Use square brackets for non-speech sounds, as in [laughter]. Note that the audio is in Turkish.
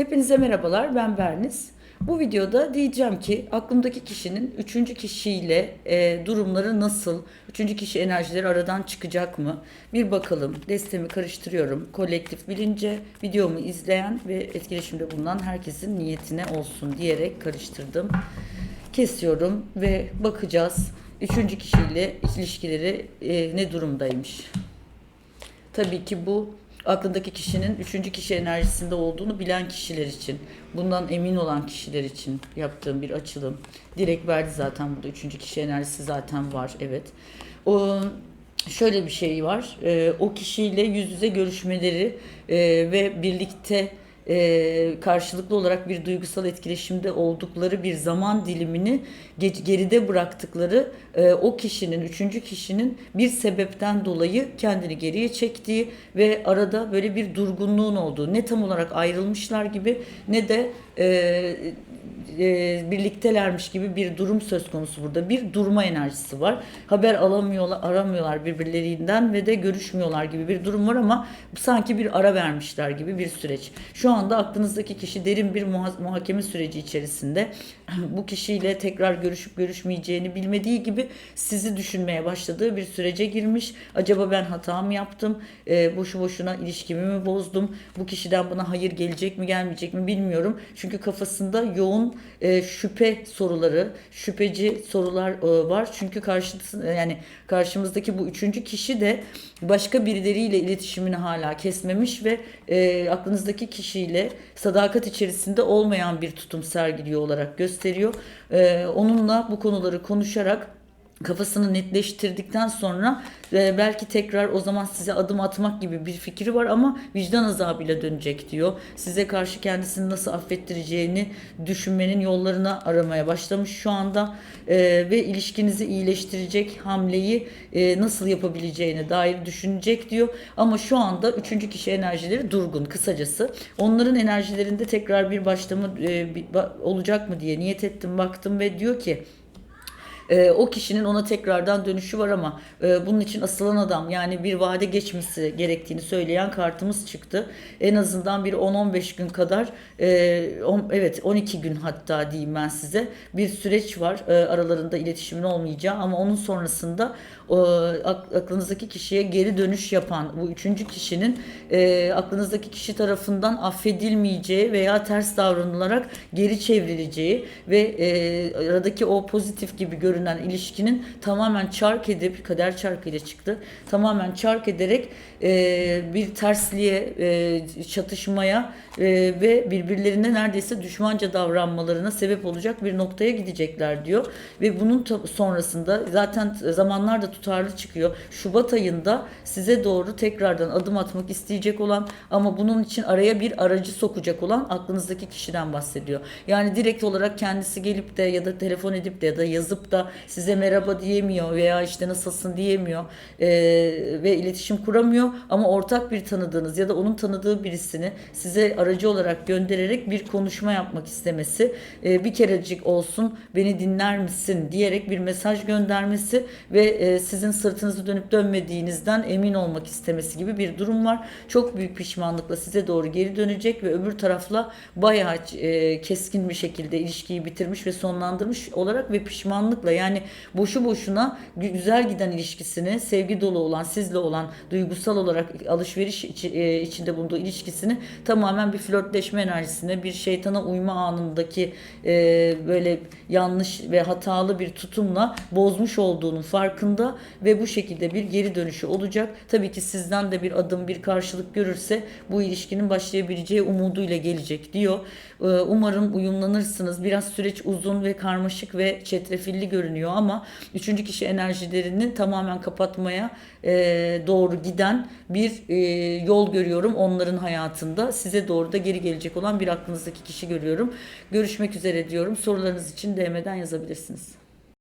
Hepinize merhabalar, ben Berniz. Bu videoda diyeceğim ki aklımdaki kişinin üçüncü kişiyle e, durumları nasıl, üçüncü kişi enerjileri aradan çıkacak mı? Bir bakalım, destemi karıştırıyorum. Kolektif bilince videomu izleyen ve etkileşimde bulunan herkesin niyetine olsun diyerek karıştırdım. Kesiyorum ve bakacağız üçüncü kişiyle ilişkileri e, ne durumdaymış. Tabii ki bu aklındaki kişinin üçüncü kişi enerjisinde olduğunu bilen kişiler için, bundan emin olan kişiler için yaptığım bir açılım. Direkt verdi zaten burada üçüncü kişi enerjisi zaten var evet. O şöyle bir şey var. Ee, o kişiyle yüz yüze görüşmeleri e, ve birlikte e, karşılıklı olarak bir duygusal etkileşimde oldukları bir zaman dilimini ge- geride bıraktıkları e, o kişinin, üçüncü kişinin bir sebepten dolayı kendini geriye çektiği ve arada böyle bir durgunluğun olduğu, ne tam olarak ayrılmışlar gibi ne de e, e, birliktelermiş gibi bir durum söz konusu burada. Bir durma enerjisi var. Haber alamıyorlar, aramıyorlar birbirlerinden ve de görüşmüyorlar gibi bir durum var ama sanki bir ara vermişler gibi bir süreç. Şu anda aklınızdaki kişi derin bir muha- muhakeme süreci içerisinde. [clears throat] Bu kişiyle tekrar görüşüp görüşmeyeceğini bilmediği gibi sizi düşünmeye başladığı bir sürece girmiş. Acaba ben hata mı yaptım? E, boşu boşuna ilişkimi mi bozdum? Bu kişiden bana hayır gelecek mi gelmeyecek mi bilmiyorum. Çünkü kafasında yoğun e, şüphe soruları, şüpheci sorular e, var. Çünkü karşısı yani karşımızdaki bu üçüncü kişi de başka birileriyle iletişimini hala kesmemiş ve e, aklınızdaki kişiyle sadakat içerisinde olmayan bir tutum sergiliyor olarak gösteriyor. E, onunla bu konuları konuşarak kafasını netleştirdikten sonra e, belki tekrar o zaman size adım atmak gibi bir fikri var ama vicdan azabıyla dönecek diyor. Size karşı kendisini nasıl affettireceğini düşünmenin yollarına aramaya başlamış şu anda E, ve ilişkinizi iyileştirecek hamleyi e, nasıl yapabileceğine dair düşünecek diyor. Ama şu anda üçüncü kişi enerjileri durgun kısacası. Onların enerjilerinde tekrar bir başlama e, bir- olacak mı diye niyet ettim baktım ve diyor ki e, o kişinin ona tekrardan dönüşü var ama e, bunun için asılan adam yani bir vade geçmesi gerektiğini söyleyen kartımız çıktı. En azından bir 10-15 gün kadar e, on- evet 12 gün hatta diyeyim ben size bir süreç var e, aralarında iletişimin olmayacağı ama onun sonrasında ak- aklınızdaki kişiye geri dönüş yapan bu üçüncü kişinin e, aklınızdaki kişi tarafından affedilmeyeceği veya ters davranılarak geri çevrileceği ve e, aradaki o pozitif gibi görünen ilişkinin tamamen çark edip kader çarkıyla çıktı. Tamamen çark ederek e, bir tersliğe, e, çatışmaya e, ve birbirlerine neredeyse düşmanca davranmalarına sebep olacak bir noktaya gidecekler diyor. Ve bunun sonrasında zaten zamanlar da tutarlı çıkıyor. Şubat ayında size doğru tekrardan adım atmak isteyecek olan ama bunun için araya bir aracı sokacak olan aklınızdaki kişiden bahsediyor. Yani direkt olarak kendisi gelip de ya da telefon edip de ya da yazıp da size merhaba diyemiyor veya işte nasılsın diyemiyor Ee, ve iletişim kuramıyor ama ortak bir tanıdığınız ya da onun tanıdığı birisini size aracı olarak göndererek bir konuşma yapmak istemesi e, bir kerecik olsun beni dinler misin diyerek bir mesaj göndermesi ve e, sizin sırtınızı dönüp dönmediğinizden emin olmak istemesi gibi bir durum var. Çok büyük pişmanlıkla size doğru geri dönecek ve öbür tarafla bayağı e, keskin bir şekilde ilişkiyi bitirmiş ve sonlandırmış olarak ve pişmanlıkla yani boşu boşuna gü- güzel giden ilişkisini, sevgi dolu olan, sizle olan, duygusal olarak alışveriş e, içinde bulunduğu ilişkisini tamamen bir flörtleşme enerjisine, bir şeytana uyma anındaki e, böyle yanlış ve hatalı bir tutumla bozmuş olduğunun farkında ve bu şekilde bir geri dönüşü olacak. Tabii ki sizden de bir adım, bir karşılık görürse bu ilişkinin başlayabileceği umuduyla gelecek diyor. Ee, Umarım uyumlanırsınız. Biraz süreç uzun ve karmaşık ve çetrefilli görünüyor ama üçüncü kişi enerjilerini tamamen kapatmaya e, doğru giden bir e, yol görüyorum onların hayatında. Size doğru da geri gelecek olan bir aklınızdaki kişi görüyorum. Görüşmek üzere diyorum. Sorularınız için DM'den yazabilirsiniz.